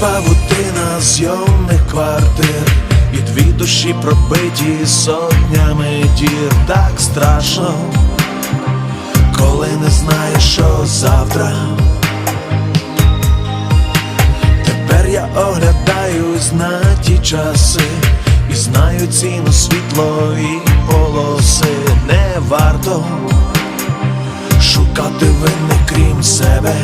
Павутина зйомних квартир. І дві душі пробиті сотнями дір. Так страшно, коли не знаєш, що завтра. Тепер я оглядаюсь на ті часи І знаю ціну світлої полоси. Не варто